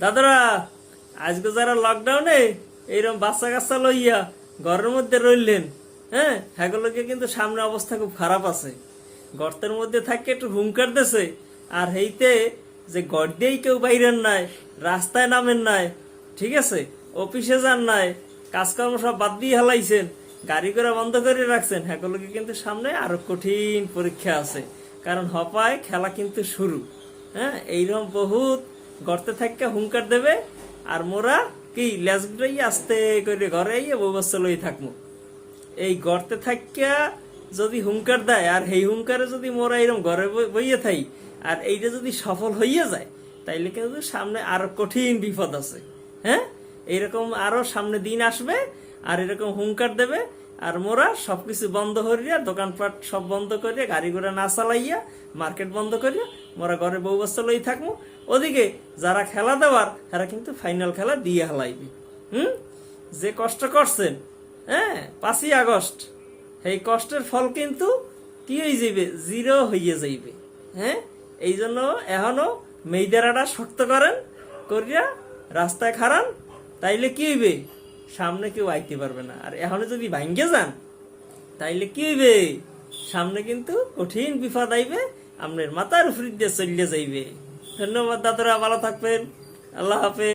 দাদারা, আজকে যারা লকডাউনে এইরকম বাচ্চা কাচ্চা লইয়া ঘরের মধ্যে রইলেন হ্যাঁ হ্যাগুলোকে কিন্তু সামনে অবস্থা খুব খারাপ আছে। গর্তের মধ্যে থাকে একটু হুঙ্কার দেছে, আর হেইতে যে গড় দিয়েই কেউ বাইরের নাই, রাস্তায় নামেন নাই, ঠিক আছে, অফিসে যান নাই, কাজকর্ম সব বাদ দিয়ে হেলাইছেন, গাড়ি করে বন্ধ করে রাখছেন হ্যাগুলোকে কিন্তু সামনে আরও কঠিন পরীক্ষা আছে। কারণ হপায় খেলা কিন্তু শুরু হ্যাঁ এইরকম বহুত গর্তে থাকতে হুঙ্কার দেবে, আর মোরা কি লেজটাই আস্তে করে ঘরে আইয়া লই থাকব এই গর্তে থাকিয়া যদি হুঙ্কার দেয়, আর এই হুঙ্কারে যদি মোরা এরকম ঘরে বই- বইয়ে থাই, আর এইটা যদি সফল হইয়া যায়, তাইলে কিন্তু সামনে আরও কঠিন বিপদ আছে। হ্যাঁ? এইরকম আরও সামনে দিন আসবে, আর এরকম হুঙ্কার দেবে আর মোরা সবকিছু বন্ধ করিয়া, দোকানপাট সব বন্ধ করিয়া, গাড়ি ঘোড়া না চালাইয়া, মার্কেট বন্ধ করিয়া, মোরা ঘরে বউ বস্তা লই থাকব। ওদিকে যারা খেলা দেওয়ার, তারা কিন্তু ফাইনাল খেলা দিয়ে হালাইবে। হুম? যে কষ্ট করছেন হ্যাঁ পাঁচই আগস্ট এই কষ্টের ফল কিন্তু কি হয়ে যাইবে, জিরো হইয়া যাইবে। হ্যাঁ? এই জন্য এখনও মেয়েদেরাটা শক্ত করেন, করিয়া রাস্তায় খারান তাইলে কি হইবে? সামনে কেউ আইতে পারবে না। আর এখনও যদি ভাঙ্গে যান, তাইলে কি হইবে? সামনে কিন্তু কঠিন বিপদ আইবে আপনার মাথার উপর দিয়ে চলিয়ে যাইবে। ধন্যবাদ দাদারা, ভালো থাকবেন। আল্লাহ হাফেজ।